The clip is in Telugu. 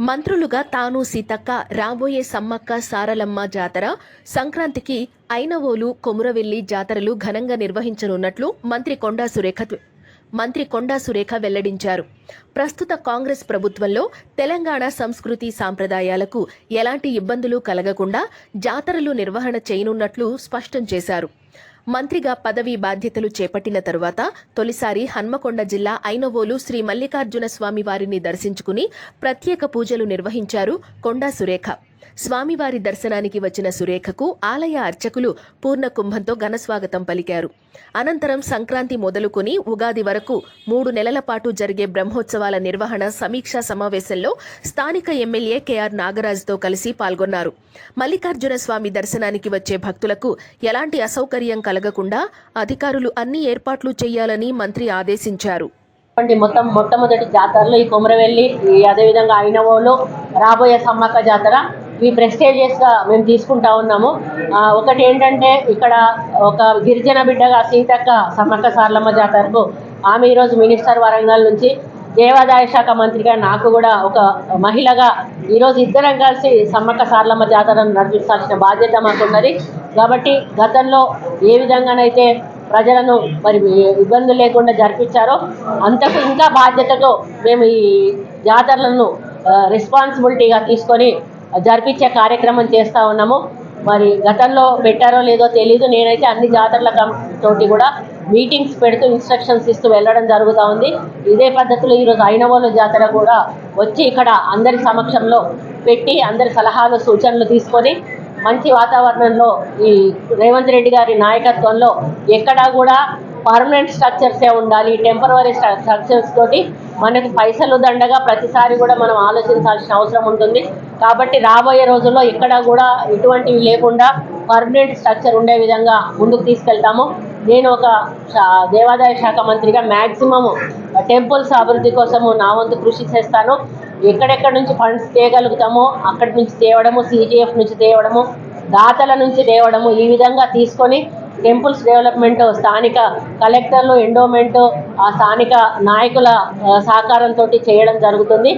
మంత్రులుగా తాను సీతక్క రాబోయే సమ్మక్క సారలమ్మ జాతర సంక్రాంతికి ఐనవోలు కొమురవెల్లి జాతరలు ఘనంగా నిర్వహించనున్నట్లు మంత్రి కొండా సురేఖ మంత్రి కొండా సురేఖ వెల్లడించారు. ప్రస్తుత కాంగ్రెస్ ప్రభుత్వంలో తెలంగాణ సంస్కృతి సాంప్రదాయాలకు ఎలాంటి ఇబ్బందులు కలగకుండా జాతరలు నిర్వహణ చేయనున్నట్లు స్పష్టం చేశారు. మంత్రిగా పదవీ బాధ్యతలు చేపట్టిన తరువాత తొలిసారి హన్మకొండ జిల్లా ఐనవోలు శ్రీ మల్లికార్జున స్వామి వారిని దర్శించుకుని ప్రత్యేక పూజలు నిర్వహించారు కొండా సురేఖ. స్వామివారి దర్శనానికి వచ్చిన సురేఖకు ఆలయ అర్చకులు పూర్ణ కుంభంతో ఘనస్వాగతం పలికారు. అనంతరం సంక్రాంతి మొదలుకొని ఉగాది వరకు మూడు నెలల పాటు జరిగే బ్రహ్మోత్సవాల నిర్వహణ సమీక్షా సమావేశంలో స్థానిక ఎమ్మెల్యే కెఆర్ నాగరాజుతో కలిసి పాల్గొన్నారు. మల్లికార్జున స్వామి దర్శనానికి వచ్చే భక్తులకు ఎలాంటి అసౌకర్యం కలగకుండా అధికారులు అన్ని ఏర్పాట్లు చేయాలని మంత్రి ఆదేశించారు. మొత్తం మొట్టమొదటి జాతరలో ఈ కొమరవెల్లి అదేవిధంగా ఐనవోలు రాబోయే సమ్మక్క జాతర ఈ ప్రెస్టేజియస్గా మేము తీసుకుంటా ఉన్నాము. ఒకటి ఏంటంటే ఇక్కడ ఒక గిరిజన బిడ్డగా సీతక్క సమ్మక్క సార్లమ్మ జాతరకు ఆమె ఈరోజు మినిస్టర్ వరంగల్ నుంచి దేవాదాయ శాఖ మంత్రిగా నాకు కూడా ఒక మహిళగా ఈరోజు ఇద్దరం కలిసి సమ్మక్క సార్లమ్మ జాతరను నడిపించాల్సిన బాధ్యత మాకున్నది. కాబట్టి గతంలో ఏ విధంగానైతే ప్రజలను మరి ఇబ్బందులు లేకుండా జరిపించారో అంతకు ఇంకా బాధ్యతతో మేము ఈ జాతరలను రెస్పాన్సిబిలిటీగా తీసుకొని జరిపించే కార్యక్రమం చేస్తూ ఉన్నాము. మరి గతంలో పెట్టారో లేదో తెలీదు. నేనైతే అన్ని జాతరల తోటి కూడా మీటింగ్స్ పెడుతూ ఇన్స్ట్రక్షన్స్ ఇస్తూ వెళ్ళడం జరుగుతూ ఉంది. ఇదే పద్ధతిలో ఈరోజు ఐనవోలు జాతర కూడా వచ్చి ఇక్కడ అందరి సమక్షంలో పెట్టి అందరి సలహాలు సూచనలు తీసుకొని మంచి వాతావరణంలో ఈ రేవంత్ రెడ్డి గారి నాయకత్వంలో ఎక్కడా కూడా పర్మనెంట్ స్ట్రక్చర్సే ఉండాలి. టెంపరవరీ స్ట్రక్చర్స్ తోటి మనకి పైసలు దండగా ప్రతిసారి కూడా మనం ఆలోచించాల్సిన అవసరం ఉంటుంది. కాబట్టి రాబోయే రోజుల్లో ఇక్కడ కూడా ఇటువంటివి లేకుండా పర్మనెంట్ స్ట్రక్చర్ ఉండే విధంగా ముందుకు తీసుకెళ్తాము. నేను ఒక శా- దేవాదాయ శాఖ మంత్రిగా మ్యాక్సిమం టెంపుల్స్ అభివృద్ధి కోసము నా వంతు కృషి చేస్తాను. ఎక్కడెక్కడ నుంచి ఫండ్స్ తేగలుగుతామో అక్కడి నుంచి తేవడము సీజీఎఫ్ నుంచి తేవడము దాతల నుంచి తేవడము ఈ విధంగా తీసుకొని టెంపుల్స్ డెవలప్మెంట్ స్థానిక కలెక్టర్లు ఎండోమెంట్ ఆ స్థానిక నాయకుల సహకారంతో చేయడం జరుగుతుంది.